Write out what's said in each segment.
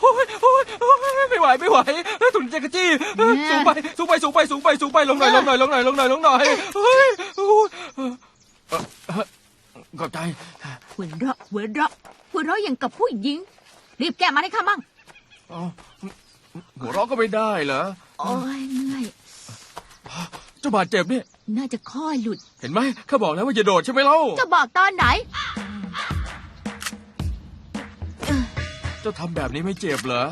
โอ้ยโอ้ยโอ้ยไม่ไหวไม่ไหวถุนเจกระจี้สูงไปสูงไปสูงไปสูงไปสูงไปลงหน่อยลงหน่อยลงหน่อยลงหน่อยลงหน่อยเฮ้ยโอ้ยเออเออเออขอบใจ หัวเราะหัวเราะหัวเราะอย่างกับผู้หญิง รีบแก้มาให้ข้ามั่งเอ้าหัวเราะก็ไม่ได้เหรอโอ้ยเมื่อยเจ้าบาดเจ็บเนี่ยน่าจะข้อหลุด เห็นไหมข้าบอกแล้วว่าอย่าโดดใช่ไหมเล่า จะบอกตอนไหน เจ้าทำแบบนี้ไม่เจ็บเหรอ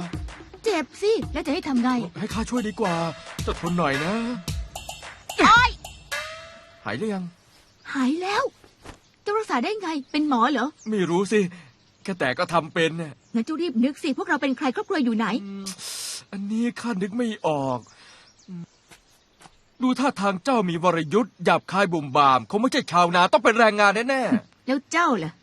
เจ็บสิ แล้วจะให้ทำไง ให้ข้าช่วยดีกว่าเจ้าทนหน่อยนะ โอ้ยหายหรือยัง หายแล้วจะรักษาได้ไง เป็นหมอเหรอ ไม่รู้สิแค่แต่ก็ทำเป็นน่ะงั้นจะรีบนึกสิ พวกเราเป็นใครครอบครัวอยู่ไหนอันนี้ข้านึกไม่ออก ดูท่าทางเจ้ามีวรยุทธ์หยาบคายบุ่มบามคงไม่ใช่ชาวนาต้องเป็นแรงงานแน่แล้วเจ้าล่ะๆ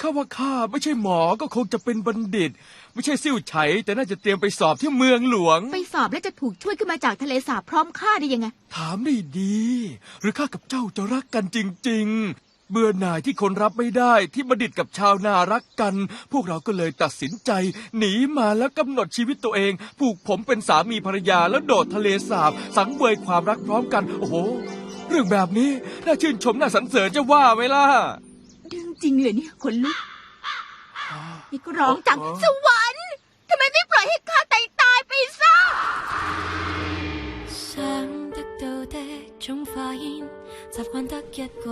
ข้าว่าข้าไม่ใช่หมอก็คงจะเป็นบัณฑิต ไม่ใช่ซิ่วไฉแต่น่าจะเตรียมไปสอบที่เมืองหลวง ไปสอบแล้วจะถูกช่วยขึ้นมาจากทะเลสาบพร้อมข้าได้ยังไง ถามได้ดี หรือข้ากับเจ้าจะรักกันจริง ๆ เบื่อหน่ายที่คนรับไม่ได้ที่บัณฑิตกับชาวนารักกัน พวกเราก็เลยตัดสินใจ หนีมาแล้วกำหนดชีวิตตัวเอง ผูกผมเป็นสามีภรรยาแล้วโดดทะเลสาบ สังเวยความรักพร้อมกัน โอ้โห เรื่องแบบนี้น่าชื่นชมน่าสรรเสริญจะว่าไหมล่ะเรื่อง จริงเลยเนี่ยขนลุก นี่ก็ร้องจัง อ๋อ สวรรค์ทำไมไม่ปล่อยให้ข้าตายตายๆไปซะ 想得到的总发现，习惯得一个。